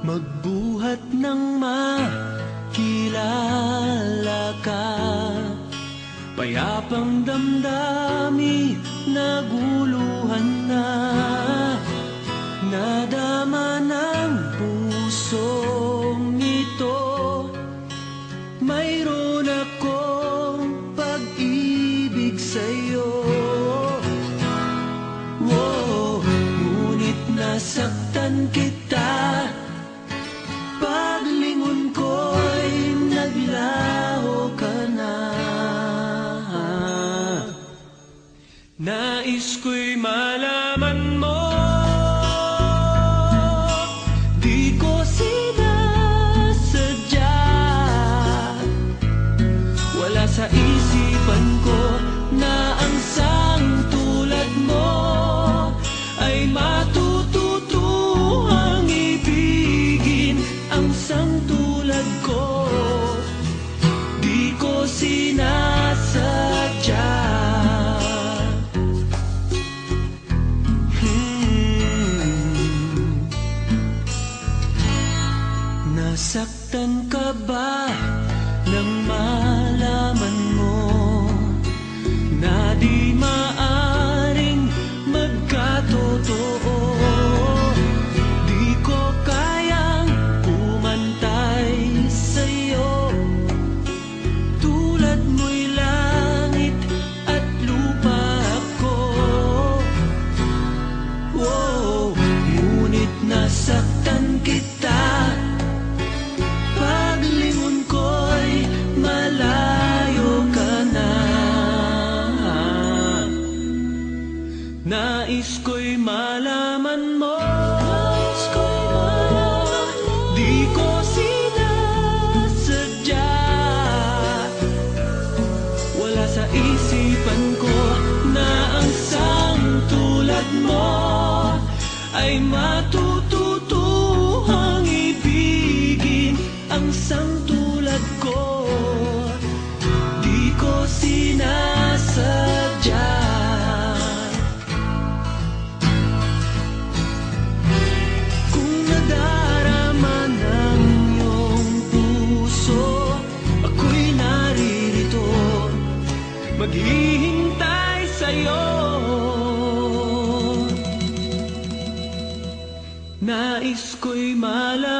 Magbuhat ng makilala ka. Payapang damdami naguluhan na. Nadama ng pusong ito. Mayroon akong pag-ibig sa'yo. Wow, ngunit nasaktan kita Nais Nasaktan ka ba nang malaman Nais ko'y malaman mo Di ko sinasadya wala sa isipan ko na ang sang tulad mo ay matututuhang ibigin ang sang tulad ko. Di ko sinasadya. Maghihintay sa'yo. Nais ko'y malaman